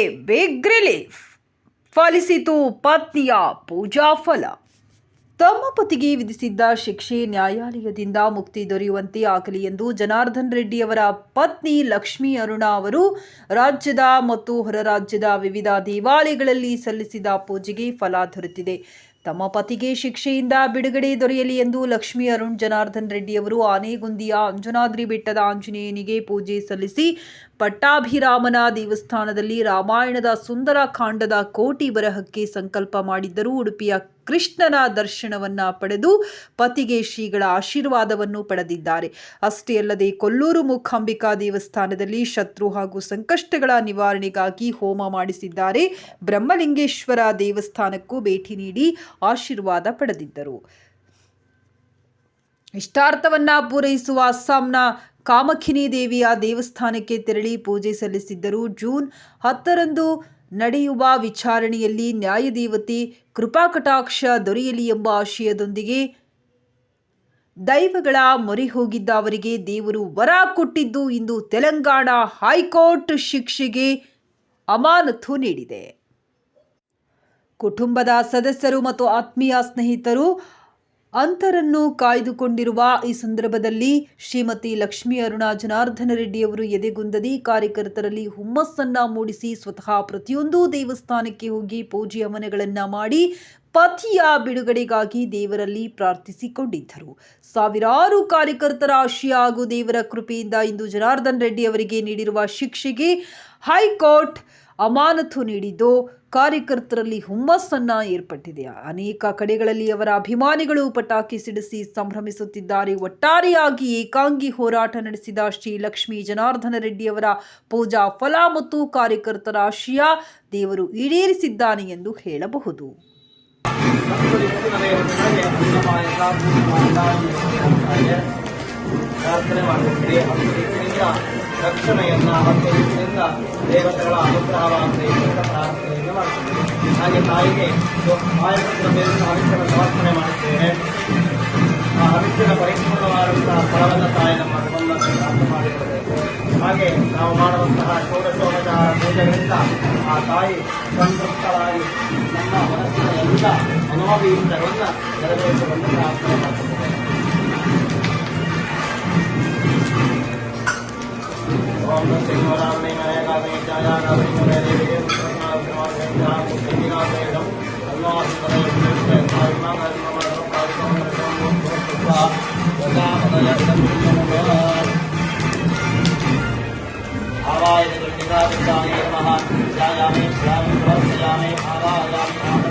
Big relief ಫಲಿಸಿತು ಪತ್ನಿಯ ಪೂಜಾ ಫಲ ತಮ್ಮ ಪತಿಗೆ ವಿಧಿಸಿದ್ದ ಶಿಕ್ಷೆ ನ್ಯಾಯಾಲಯದಿಂದ ಮುಕ್ತಿ ದೊರೆಯುವಂತೆ ಆಗಲಿ ಎಂದು ಜನಾರ್ದನ್ ರೆಡ್ಡಿಯವರ ಪತ್ನಿ ಲಕ್ಷ್ಮೀ ಅರುಣ ಅವರು ರಾಜ್ಯದ ಮತ್ತು ಹೊರ ರಾಜ್ಯದ ವಿವಿಧ ದೇವಾಲಯಗಳಲ್ಲಿ ಸಲ್ಲಿಸಿದ ಪೂಜೆಗೆ ಫಲ ದೊರೆತಿದೆ. ತಮ್ಮ ಪತಿಗೆ ಶಿಕ್ಷೆಯಿಂದ ಬಿಡುಗಡೆ ದೊರೆಯಲಿ ಎಂದು ಲಕ್ಷ್ಮೀ ಅರುಣ್, ಜನಾರ್ದನ್ ರೆಡ್ಡಿಯವರು ಆನೆಗುಂದಿಯ ಅಂಜನಾದ್ರಿ ಬೆಟ್ಟದ ಆಂಜನೇಯನಿಗೆ ಪೂಜೆ ಸಲ್ಲಿಸಿ ಪಟ್ಟಾಭಿರಾಮನ ದೇವಸ್ಥಾನದಲ್ಲಿ ರಾಮಾಯಣದ ಸುಂದರ ಕಾಂಡದ ಕೋಟಿ ಬರಹಕ್ಕೆ ಸಂಕಲ್ಪ ಮಾಡಿದ್ದರು ಉಡುಪಿಯ ಕೃಷ್ಣನ ದರ್ಶನವನ್ನ ಪಡೆದು ಪತಿಗೆ ಶ್ರೀಗಳ ಆಶೀರ್ವಾದವನ್ನು ಪಡೆದಿದ್ದಾರೆ. ಅಷ್ಟೇ ಅಲ್ಲದೆ ಕೊಲ್ಲೂರು ಮೂಕಾಂಬಿಕಾ ದೇವಸ್ಥಾನದಲ್ಲಿ ಶತ್ರು ಹಾಗೂ ಸಂಕಷ್ಟಗಳ ನಿವಾರಣೆಗಾಗಿ ಹೋಮ ಮಾಡಿಸಿದ್ದಾರೆ. ಬ್ರಹ್ಮಲಿಂಗೇಶ್ವರ ದೇವಸ್ಥಾನಕ್ಕೂ ಭೇಟಿ ನೀಡಿ ಆಶೀರ್ವಾದ ಪಡೆದಿದ್ದರು. ಇಷ್ಟಾರ್ಥವನ್ನ ಪೂರೈಸುವ ಅಸ್ಸಾಂನ ಕಾಮಖಿನಿ ದೇವಿಯ ದೇವಸ್ಥಾನಕ್ಕೆ ತೆರಳಿ ಪೂಜೆ ಸಲ್ಲಿಸಿದ್ದರು. ಜೂನ್ ಹತ್ತರಂದು ನಡೆಯುವ ವಿಚಾರಣೆಯಲ್ಲಿ ನ್ಯಾಯದೇವತೆ ಕೃಪಾಕಟಾಕ್ಷ ದೊರೆಯಲಿ ಎಂಬ ಆಶಯದೊಂದಿಗೆ ದೈವಗಳ ಮೊರೆ ಹೋಗಿದ್ದ ಅವರಿಗೆ ದೇವರು ವರ ಕೊಟ್ಟಿದ್ದು ಇಂದು ತೆಲಂಗಾಣ ಹೈಕೋರ್ಟ್ ಶಿಕ್ಷೆಗೆ ಅಮಾನತು ನೀಡಿದೆ. ಕುಟುಂಬದ ಸದಸ್ಯರು ಮತ್ತು ಆತ್ಮೀಯ ಸ್ನೇಹಿತರು ಅಂತರನ್ನು ಕಾಯ್ದುಕೊಂಡಿರುವ ಈ ಸಂದರ್ಭದಲ್ಲಿ ಶ್ರೀಮತಿ ಲಕ್ಷ್ಮೀ ಅರುಣ ಜನಾರ್ದನ ರೆಡ್ಡಿಯವರು ಎದೆಗುಂದದಿ ಕಾರ್ಯಕರ್ತರಲ್ಲಿ ಹುಮ್ಮಸ್ಸನ್ನ ಮೂಡಿಸಿ ಸ್ವತಃ ಪ್ರತಿಯೊಂದು ದೇವಸ್ಥಾನಕ್ಕೆ ಹೋಗಿ ಪೂಜೆ ಹವನಗಳನ್ನು ಮಾಡಿ ಪತಿಯ ಬಿಡುಗಡೆಗಾಗಿ ದೇವರಲ್ಲಿ ಪ್ರಾರ್ಥಿಸಿಕೊಂಡಿದ್ದರು. ಸಾವಿರಾರು ಕಾರ್ಯಕರ್ತರ ಆಶಯ ಹಾಗೂ ದೇವರ ಕೃಪೆಯಿಂದ ಇಂದು ಜನಾರ್ದನ್ ರೆಡ್ಡಿ ಅವರಿಗೆ ನೀಡಿರುವ ಶಿಕ್ಷೆಗೆ ಹೈಕೋರ್ಟ್ ಅಮಾನತು ನೀಡಿದ್ದು, ಕಾರ್ಯಕರ್ತರಲ್ಲಿ ಹುಮ್ಮಸ್ಸನ್ನ ಏರ್ಪಟ್ಟಿದೆ. ಅನೇಕ ಕಡೆಗಳಲ್ಲಿ ಅವರ ಅಭಿಮಾನಿಗಳು ಪಟಾಕಿ ಸಿಡಿಸಿ ಸಂಭ್ರಮಿಸುತ್ತಿದ್ದಾರೆ. ಒಟ್ಟಾರೆಯಾಗಿ ಏಕಾಂಗಿ ಹೋರಾಟ ನಡೆಸಿದ ಶ್ರೀ ಲಕ್ಷ್ಮೀ ಜನಾರ್ದನ ರೆಡ್ಡಿಯವರ ಪೂಜಾ ಫಲ ಮತ್ತು ಕಾರ್ಯಕರ್ತರ ಆಶಯ ದೇವರು ಈಡೇರಿಸಿದ್ದಾನೆ ಎಂದು ಹೇಳಬಹುದು. ಪ್ರಾರ್ಥನೆ ಮಾಡುತ್ತೀರಿ ಇದರಿಂದ ರಕ್ಷಣೆಯನ್ನ ಮತ್ತು ಇದರಿಂದ ದೇವತೆಗಳ ಅನುಗ್ರಹವಾಗಲಿ ಪ್ರಾರ್ಥನೆಯನ್ನು ಮಾಡುತ್ತೇವೆ ಹಾಗೆ ತಾಯಿಗೆ ಸಮರ್ಪಣೆ ಮಾಡುತ್ತೇವೆ ಆ ಹವಿಷ್ಯದ ಪರಿಪೂರ್ಣವಾದಂತಹ ಫಲವನ್ನು ತಾಯಿ ನಮ್ಮ ಮಾಡಿರಬೇಕು ಹಾಗೆ ನಾವು ಮಾಡುವಂತಹ ಷೋಡಶೋಪಚಾರ ಪೂಜೆಗಳಿಂದ ಆ ತಾಯಿ ಸಂತೃಪ್ತವಾಗಿ ನಮ್ಮ ಮನಸ್ಸಿನ ಎಲ್ಲ ಮನೋಭೀಷ್ಟವನ್ನು ನೆರವೇರಿಸುವಂತೆ ಪ್ರಾರ್ಥನೆ ಮಾಡುತ್ತೇವೆ ओम नमः शिवाय नमः गावे जाया गावे नमः देवी नमः नमः नमः मुक्तिना वेदम अल्लाह सुबहान व तआला नमः नमः नमः वदा वदा आवाय दुर्गा विद्याय नमः जायामि स्वामी प्रवचयामि आवायामि आमरं प्रवचयामि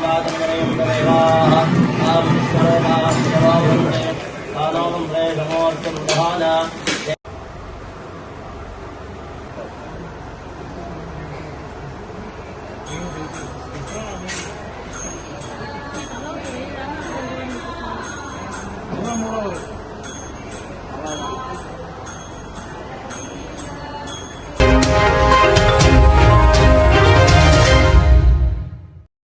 ಮೂರು